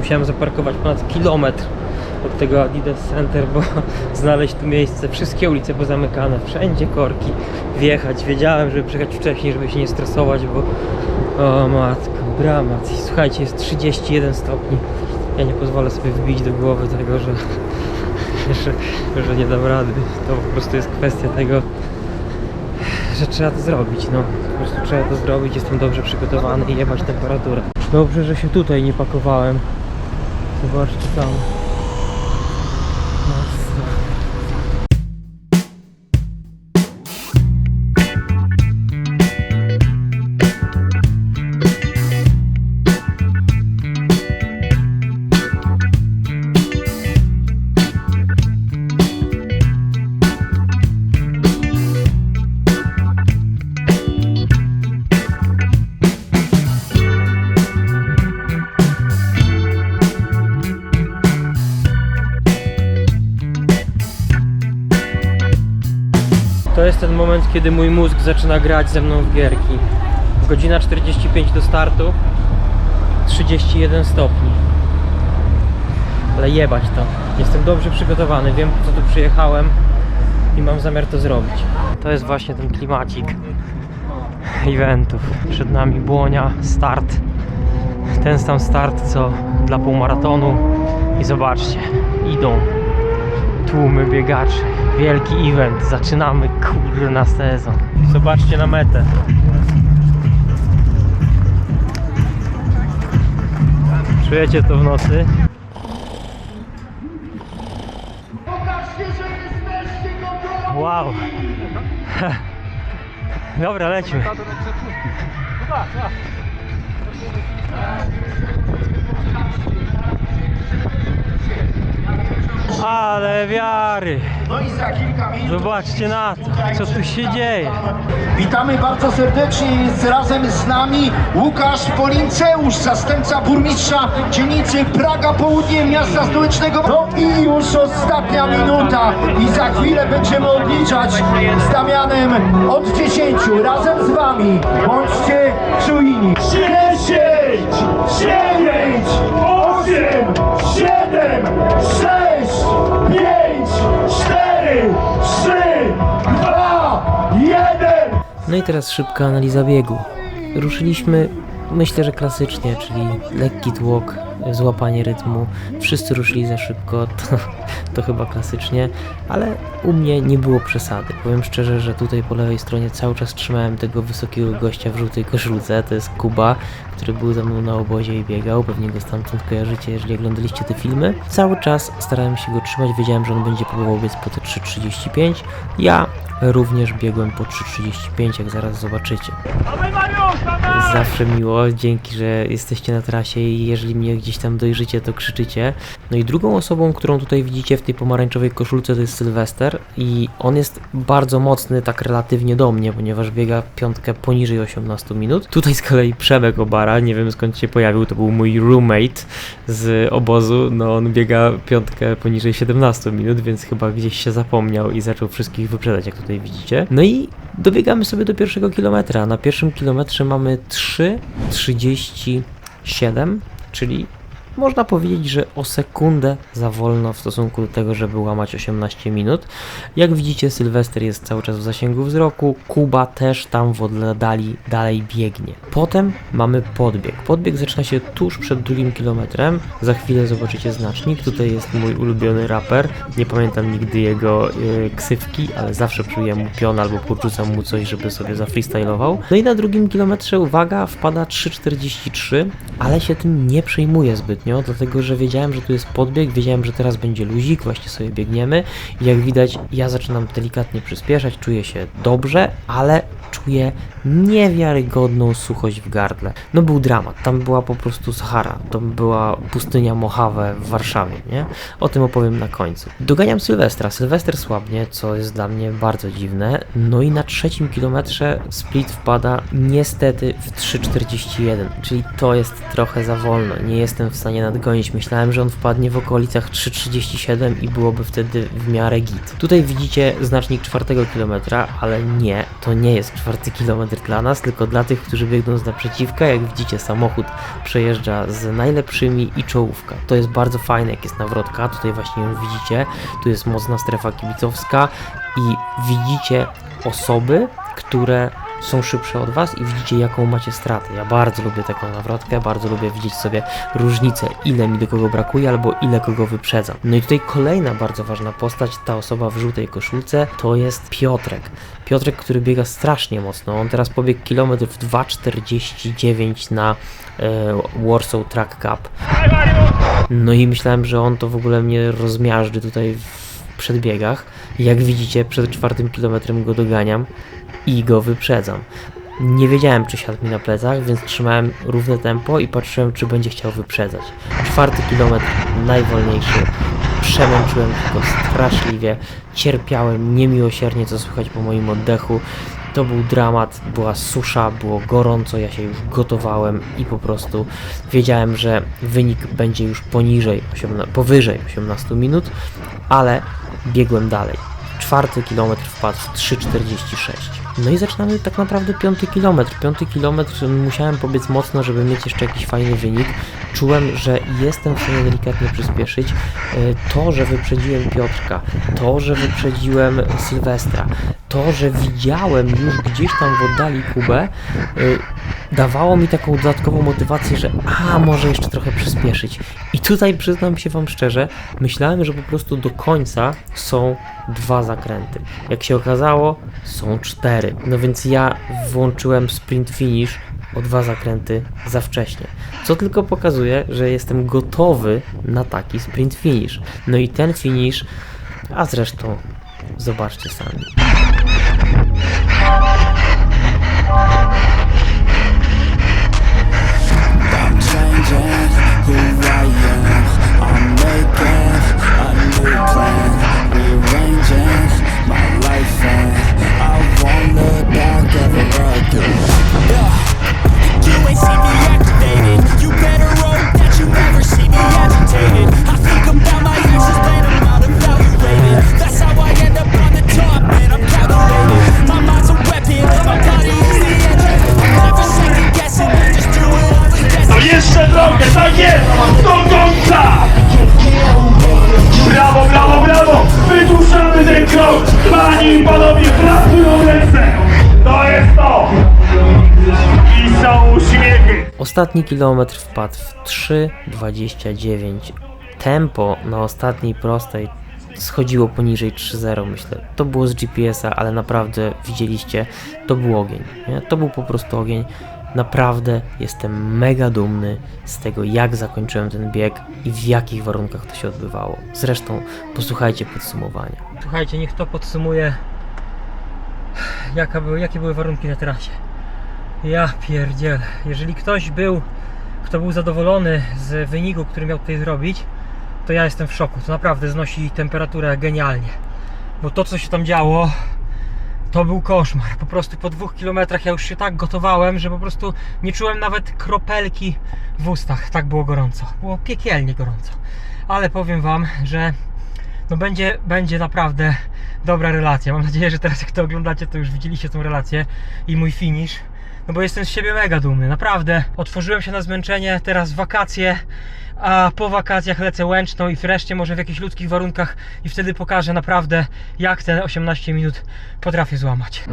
musiałem zaparkować ponad kilometr od tego Adidas Center, bo znaleźć tu miejsce. Wszystkie ulice pozamykane, wszędzie korki. Wjechać, wiedziałem, żeby przyjechać wcześniej, żeby się nie stresować, bo o matko, dramat. Słuchajcie, jest 31 stopni. Ja nie pozwolę sobie wbić do głowy tego, że, że, że nie dam rady. To po prostu jest kwestia tego, że trzeba to zrobić, no. Po prostu trzeba to zrobić, jestem dobrze przygotowany i jebać temperaturę. Dobrze, że się tutaj nie pakowałem. Zobaczcie tam. Masakra. Moment, kiedy mój mózg zaczyna grać ze mną w gierki. Godzina 45 do startu, 31 stopni. Ale jebać to. Jestem dobrze przygotowany, wiem po co tu przyjechałem i mam zamiar to zrobić. To jest właśnie ten klimacik eventów. Przed nami Błonia, start. Ten sam start co dla półmaratonu. I zobaczcie, idą tłumy biegaczy. Wielki event. Zaczynamy kurna sezon. Zobaczcie na metę. Czujecie to w nocy? Wow. Dobra, lecimy. Ale wiary. No i za kilka minut. Zobaczcie na to, co tu się dzieje. Witamy bardzo serdecznie. Jest razem z nami Łukasz Polinceusz, zastępca burmistrza dzielnicy Praga Południe miasta stołecznego. No i już ostatnia minuta i za chwilę będziemy odliczać z Damianem od 10. Razem z wami. Bądźcie czujni. I teraz szybka analiza biegu. Ruszyliśmy, myślę, że klasycznie, czyli lekki tłok, złapanie rytmu. Wszyscy ruszyli za szybko, to, to chyba klasycznie, ale u mnie nie było przesady. Powiem szczerze, że tutaj po lewej stronie cały czas trzymałem tego wysokiego gościa w żółtej koszulce, to jest Kuba, który był ze mną na obozie i biegał, pewnie go stamtąd kojarzycie, jeżeli oglądaliście te filmy. Cały czas starałem się go trzymać, wiedziałem, że on będzie próbował biec po te 3.35. Ja również biegłem po 3.35, jak zaraz zobaczycie. Jest zawsze miło, dzięki, że jesteście na trasie i jeżeli mnie gdzieś tam dojrzycie, to krzyczycie. No i drugą osobą, którą tutaj widzicie w tej pomarańczowej koszulce, to jest Sylwester i on jest bardzo mocny tak relatywnie do mnie, ponieważ biega piątkę poniżej 18 minut. Tutaj z kolei Przemek Obara, nie wiem skąd się pojawił, to był mój roommate z obozu, no on biega piątkę poniżej 17 minut, więc chyba gdzieś się zapomniał i zaczął wszystkich wyprzedzać, jak tutaj widzicie. No i dobiegamy sobie do pierwszego kilometra. Na pierwszym kilometrze mamy 3,37, czyli można powiedzieć, że o sekundę za wolno w stosunku do tego, żeby łamać 18 minut. Jak widzicie, Sylwester jest cały czas w zasięgu wzroku, Kuba też tam w oddali dalej biegnie. Potem mamy podbieg. Podbieg zaczyna się tuż przed drugim kilometrem. Za chwilę zobaczycie znacznik. Tutaj jest mój ulubiony raper. Nie pamiętam nigdy jego y, ksywki, ale zawsze czuję mu pion albo podrzucam mu coś, żeby sobie zafreestylował. No i na drugim kilometrze, uwaga, wpada 3,43, ale się tym nie przejmuję zbytnio, dlatego że wiedziałem, że tu jest podbieg, wiedziałem, że teraz będzie luzik, właśnie sobie biegniemy. Jak widać, ja zaczynam delikatnie przyspieszać, czuję się dobrze, ale czuję niewiarygodną suchość w gardle. No był dramat, tam była po prostu Sahara, to była pustynia Mojave w Warszawie, nie? O tym opowiem na końcu. Doganiam Sylwestra, Sylwester słabnie, co jest dla mnie bardzo dziwne, no i na trzecim kilometrze split wpada niestety w 3,41, czyli to jest trochę za wolno, nie jestem w stanie stanie nadgonić. Myślałem, że on wpadnie w okolicach 3,37 i byłoby wtedy w miarę git. Tutaj widzicie znacznik czwartego kilometra, ale nie, to nie jest czwarty kilometr dla nas, tylko dla tych, którzy biegną z naprzeciwka. Jak widzicie, samochód przejeżdża z najlepszymi i czołówka. To jest bardzo fajne, jak jest nawrotka. Tutaj właśnie ją widzicie. Tu jest mocna strefa kibicowska i widzicie osoby, które są szybsze od Was i widzicie jaką macie stratę. Ja bardzo lubię taką nawrotkę, bardzo lubię widzieć sobie różnicę, ile mi do kogo brakuje albo ile kogo wyprzedzam. No i tutaj kolejna bardzo ważna postać, ta osoba w żółtej koszulce, to jest Piotrek. Piotrek, który biega strasznie mocno. On teraz pobiegł kilometr w 2,49 na e, Warsaw Track Cup. No i myślałem, że on to w ogóle mnie rozmiażdży tutaj w przedbiegach. Jak widzicie, przed czwartym kilometrem go doganiam i go wyprzedzam. Nie wiedziałem, czy siadł mi na plecach, więc trzymałem równe tempo i patrzyłem, czy będzie chciał wyprzedzać. Czwarty kilometr, najwolniejszy. Przemęczyłem go straszliwie, cierpiałem niemiłosiernie, co słychać po moim oddechu. To był dramat, była susza, było gorąco, ja się już gotowałem i po prostu wiedziałem, że wynik będzie już poniżej, 18, powyżej 18 minut, ale biegłem dalej. Czwarty kilometr wpadł w 3,46. No i zaczynamy tak naprawdę piąty kilometr. Piąty kilometr musiałem pobiec mocno, żeby mieć jeszcze jakiś fajny wynik. Czułem, że jestem w stanie delikatnie przyspieszyć. E, To, że wyprzedziłem Piotrka, to, że wyprzedziłem Sylwestra, to, że widziałem już gdzieś tam w oddali Kubę, e, dawało mi taką dodatkową motywację, że a, może jeszcze trochę przyspieszyć. I tutaj przyznam się Wam szczerze, myślałem, że po prostu do końca są dwa zakręty. Jak się okazało, są cztery. No więc ja włączyłem sprint finish o dwa zakręty za wcześnie. Co tylko pokazuje, że jestem gotowy na taki sprint finish. No i ten finish, a zresztą zobaczcie sami. Ostatni kilometr wpadł w 3,29. Tempo na ostatniej prostej schodziło poniżej 3,0 myślę. To było z GPS-a, ale naprawdę widzieliście, to był ogień. Nie? To był po prostu ogień. Naprawdę jestem mega dumny z tego, jak zakończyłem ten bieg i w jakich warunkach to się odbywało. Zresztą posłuchajcie podsumowania. Słuchajcie, niech to podsumuje, jaka były, jakie były warunki na trasie. Ja pierdzielę. Jeżeli ktoś był, kto był zadowolony z wyniku, który miał tutaj zrobić, to ja jestem w szoku. To naprawdę znosi temperaturę genialnie. Bo to, co się tam działo, to był koszmar. Po prostu po dwóch kilometrach ja już się tak gotowałem, że po prostu nie czułem nawet kropelki w ustach. Tak było gorąco. Było piekielnie gorąco. Ale powiem Wam, że no będzie, będzie naprawdę dobra relacja. Mam nadzieję, że teraz jak to oglądacie, to już widzieliście tą relację i mój finish. No bo jestem z siebie mega dumny, naprawdę. Otworzyłem się na zmęczenie, teraz wakacje, a po wakacjach lecę łęczną i wreszcie może w jakichś ludzkich warunkach i wtedy pokażę naprawdę jak te 18 minut potrafię złamać.